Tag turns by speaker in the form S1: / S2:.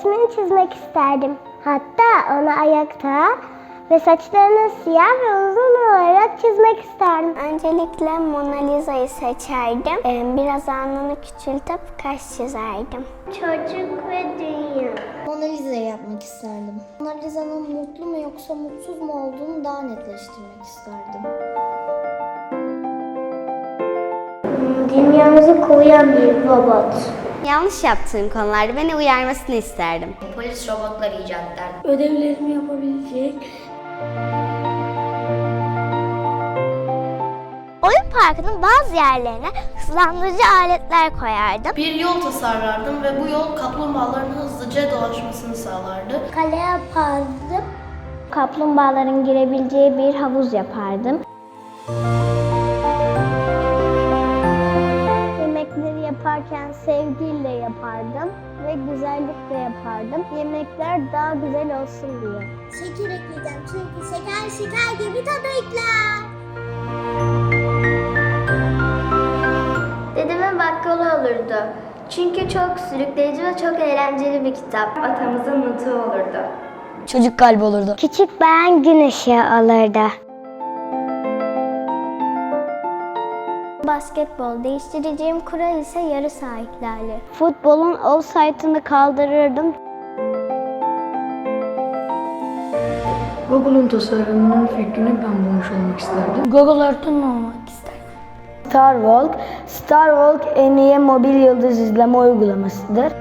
S1: resmini çizmek isterdim. Hatta onu ayakta ve saçlarını siyah ve uzun olarak çizmek isterdim. Öncelikle Mona Lisa'yı seçerdim. Ee, Biraz alnını küçültüp kaş çizerdim. Çocuk ve dünya.
S2: Mona Lisa'yı yapmak isterdim. Mona Lisa'nın mutlu mu yoksa mutsuz mu olduğunu daha netleştirmek isterdim.
S1: Dünyamızı koruyan bir robot.
S3: Yanlış yaptığım konularda beni uyarmasını isterdim.
S4: Polis robotlar icat ederdi.
S1: Ödevlerimi yapabilecek. Oyun parkının bazı yerlerine hızlandırıcı aletler koyardım.
S4: Bir yol tasarlardım ve bu yol kaplumbağaların hızlıca dolaşmasını sağlardı.
S1: Kale yapardım. Kaplumbağaların girebileceği bir havuz yapardım. Yemekleri yapardım ve güzellikle yapardım. Yemekler daha güzel olsun diye. Şeker ekleyeceğim çünkü şeker şeker gibi tadı ekler. Dedemin bakkalı olurdu. Çünkü çok sürükleyici ve çok eğlenceli bir kitap.
S4: Atamızın nutuğu olurdu.
S5: Çocuk kalbi olurdu.
S1: Küçük beğen gün ışığı alırdı. basketbol, değiştireceğim kural ise yarı saha ihlali. Futbolun offside'ını kaldırırdım.
S6: Google'un tasarımının fikrini ben bulmuş olmak isterdim.
S5: Google Earth'ın olmak isterdim. Starwalk, Starwalk en iyi mobil yıldız izleme uygulamasıdır.